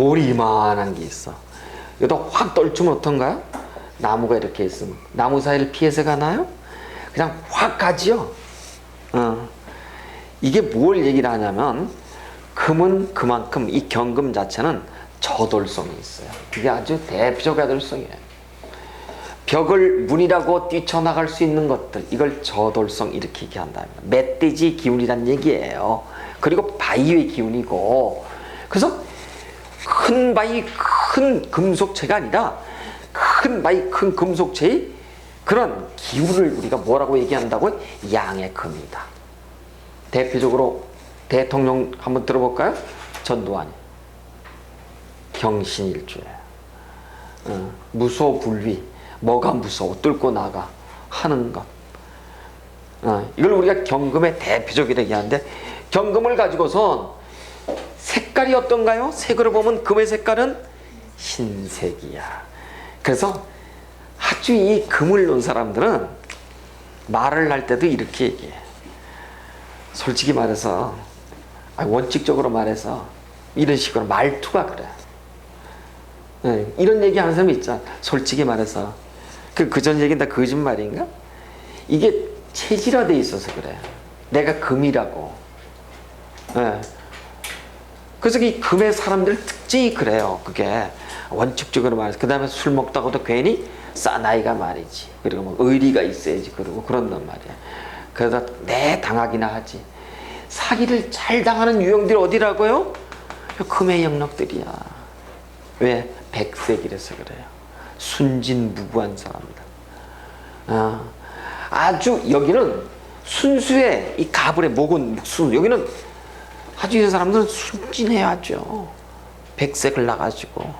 나무 이만한 게 있어. 여기다 확 떨치면 어떤가요? 나무가 이렇게 있으면 나무 사이를 피해서 가나요? 그냥 확 가지요. 어. 이게 뭘 얘기를 하냐면 금은 그만큼 이 경금 자체는 저돌성이 있어요. 이게 아주 대표적인 저돌성이에요. 벽을 문이라고 뛰쳐나갈 수 있는 것들 이걸 저돌성 이렇게 얘기한다. 멧돼지 기운이란 얘기예요. 그리고 바위의 기운이고 그래서 큰 바위 큰 금속체가 아니라 큰 바위 큰 금속체의 그런 기운을 우리가 뭐라고 얘기한다고? 양의 금이다. 대표적으로 대통령 한번 들어볼까요? 전두환이 경신일주에. 어, 무소불위. 뭐가 무서워 뚫고 나가 하는 것. 어, 이걸 우리가 경금의 대표적이라고 얘기하는데 경금을 가지고선 색깔이 어떤가요? 색으로 보면 금의 색깔은 흰색이야 그래서 아주 이 금을 놓은 사람들은 말을 할 때도 이렇게 얘기해 솔직히 말해서 아, 원칙적으로 말해서 이런 식으로 말투가 그래. 예, 이런 얘기 하는 사람이 있잖아. 솔직히 말해서 그 그전 얘기는 다 거짓말인가? 이게 체질화돼 있어서 그래. 내가 금이라고. 예. 그래서 이 금의 사람들 특징이 그래요. 그게 원칙적으로 말해서 그 다음에 술 먹다가도 괜히 사나이가 말이지. 그리고 뭐 의리가 있어야지. 그러고 그런단 말이야. 그러다 내 당하기나 하지. 사기를 잘 당하는 유형들이 어디라고요? 금의 영역들이야. 왜? 백색이라서 그래요. 순진무구한 사람들. 아, 아주 여기는 순수해. 이 가불의 목은 순. 여기는 이 사람들은 순진해야죠. 백색을 나가지고.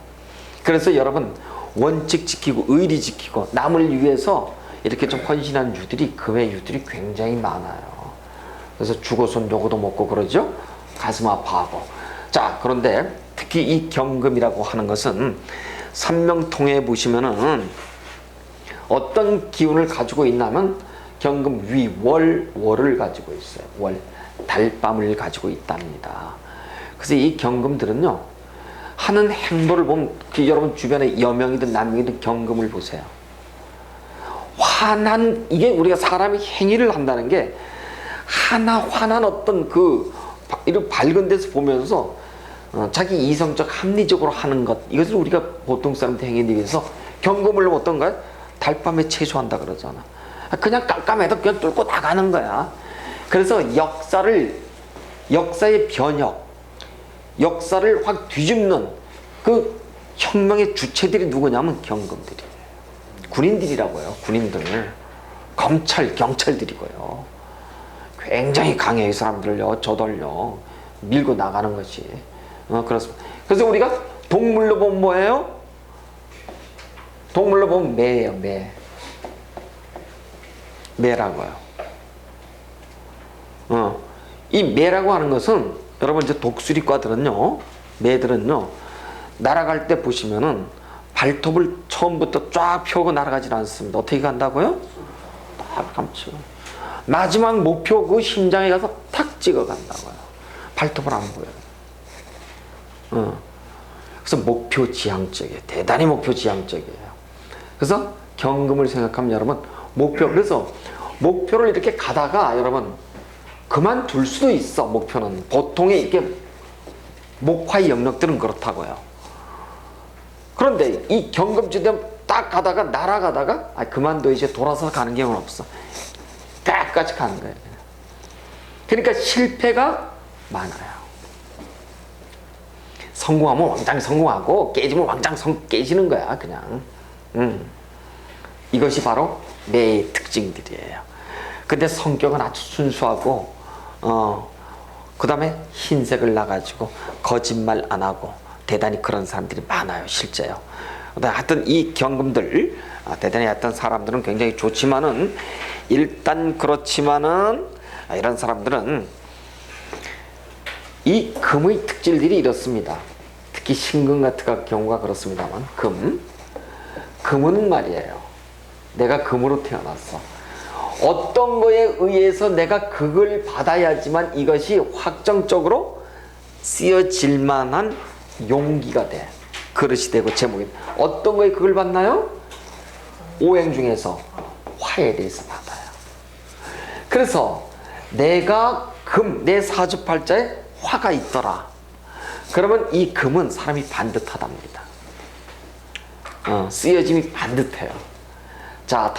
그래서 여러분 원칙 지키고 의리 지키고 남을 위해서 이렇게 좀 헌신하는 유들이 금의 유들이 굉장히 많아요. 그래서 죽어선 요거도 먹고 그러죠. 가슴 아파하고. 자, 그런데 특히 이 경금이라고 하는 것은 삼명통에 보시면은 어떤 기운을 가지고 있냐면 경금 위, 월, 월을 가지고 있어요. 월, 달밤을 가지고 있답니다. 그래서 이 경금들은요, 하는 행보를 보면 그 여러분 주변에 여명이든 남명이든 경금을 보세요. 환한 이게 우리가 사람이 행위를 한다는 게 하나 환한 어떤 그 바- 이런 밝은 데서 보면서 어, 자기 이성적 합리적으로 하는 것 이것을 우리가 보통 사람들 행위에 비해서 경금을 어떤가요? 달밤에 체조한다 그러잖아. 그냥 깜깜해도 그냥 뚫고 나가는 거야. 그래서 역사를 역사의 변혁, 역사를 확 뒤집는 그 혁명의 주체들이 누구냐면 경금들이에요. 군인들이라고요. 군인들, 검찰, 경찰들이고요. 굉장히 강해 이 사람들요. 저돌요. 밀고 나가는 것이. 어, 그렇습니다. 그래서 우리가 동물로 보면 뭐예요? 동물로 보면 매예요, 매. 매라고요. 어, 이 매라고 하는 것은 여러분 이제 독수리과들은요, 매들은요, 날아갈 때 보시면은 발톱을 처음부터 쫙 펴고 날아가질 않습니다. 어떻게 간다고요? 딱 감추고. 마지막 목표 그 심장에 가서 탁 찍어 간다고요. 발톱을 안 보여요. 어. 그래서 목표 지향적이에요. 대단히 목표 지향적이에요. 그래서 경금을 생각하면 여러분 목표 그래서 목표를 이렇게 가다가 여러분 그만둘 수도 있어 목표는 보통의 이게 목화의 영역들은 그렇다고요. 그런데 이 경금지대 딱 가다가 날아가다가 아 그만둬 이제 돌아서 가는 경우는 없어. 끝까지 가는 거예요. 그러니까 실패가 많아요. 성공하면 왕창 성공하고 깨지면 왕창 성, 깨지는 거야 그냥. 음. 이것이 바로 내 특징들이에요. 근데 성격은 아주 순수하고 어 그 다음에 흰색을 나가지고 거짓말 안 하고 대단히 그런 사람들이 많아요 실제요. 하여튼 이 경금들 아, 대단히 했던 사람들은 굉장히 좋지만은 일단 그렇지만은 아, 이런 사람들은 이 금의 특질들이 이렇습니다. 특히 신금 같은 경우가 그렇습니다만 금 금은 말이에요. 내가 금으로 태어났어. 어떤 거에 의해서 내가 그걸 받아야지만 이것이 확정적으로 쓰여질 만한 용기가 돼. 그릇이 되고 제목이 돼. 어떤 거에 그걸 받나요? 오행 중에서 화에 대해서 받아요. 그래서 내가 금, 내 사주팔자에 화가 있더라. 그러면 이 금은 사람이 반듯하답니다. 어, 쓰여짐이 반듯해요. 자,